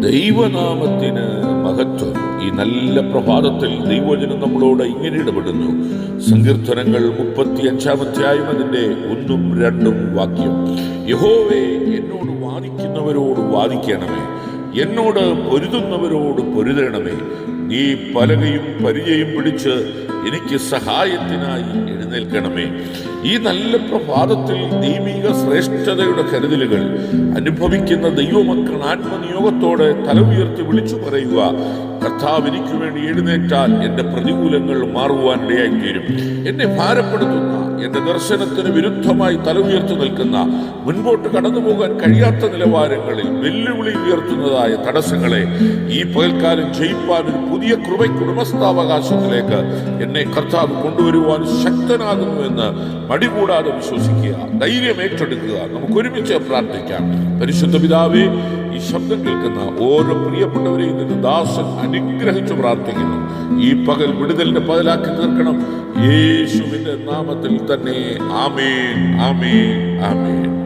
ദൈവനാമത്തിന് മഹത്വം. ഈ നല്ല പ്രഭാതത്തിൽ ദൈവജനം നമ്മളോട് ഇങ്ങനെ ഇടപെടുന്നു. സങ്കീർത്തനങ്ങൾ മുപ്പത്തി അഞ്ചാമധ്യായം അതിന്റെ ഒന്നും രണ്ടും വാക്യം. യഹോവേ എന്നോട് വാദിക്കുന്നവരോട് വാദിക്കണമേ. എന്നോട് പൊരുതുന്നവരോട് പൊരുതണമേ. നീ പലകയും പരിചയം പിടിച്ച് എനിക്ക് സഹായത്തിനായി എഴുന്നേൽക്കണമേ. ഈ നല്ല പ്രഭാതത്തിൽ ദൈവിക ശ്രേഷ്ഠതയുടെ കരുതലുകൾ അനുഭവിക്കുന്ന ദൈവമക്കൾ ആത്മനിയോഗത്തോടെ തല ഉയർത്തി വിളിച്ചു പറയുക കർത്താവ് എനിക്ക് വേണ്ടി എഴുന്നേറ്റാൽ എന്റെ പ്രതികൂലങ്ങൾ മാറുവാൻ ഇടയായിത്തീരും. എന്നെ ഭാരപ്പെടുത്തുന്ന എന്റെ ദർശനത്തിന് വിരുദ്ധമായി തല ഉയർത്തി നിൽക്കുന്ന മുൻപോട്ട് കടന്നു പോകാൻ കഴിയാത്ത നിലവാരങ്ങളിൽ വെല്ലുവിളി ഉയർത്തുന്നതായ തടസ്സങ്ങളെ ഈ പകൽക്കാലം ജയിപ്പാൻ ഒരു പുതിയ കൃപ കുടുംബസ്ഥാവകാശത്തിലേക്ക് എന്നെ കർത്താവ് കൊണ്ടുവരുവാൻ ശക്തനാകുന്നുവെന്ന് മടികൂടാതെ വിശ്വസിക്കുക ധൈര്യം ഏറ്റെടുക്കുക. നമുക്ക് ഒരുമിച്ച് പ്രാർത്ഥിക്കാം. പരിശുദ്ധ പിതാവേ ഈ ശബ്ദം കേൾക്കുന്ന ഓരോ പ്രിയപ്പെട്ടവരെയും നിന്ന് ദാസൻ അനുഗ്രഹിച്ചു പ്രാർത്ഥിക്കുന്നു. ഈ പകൽ വിടുതലിന്റെ പകലാക്കി തീർക്കണം. യേശുവിന്റെ നാമത്തിൽ തന്നെ. ആമേൻ ആമേൻ ആമേൻ.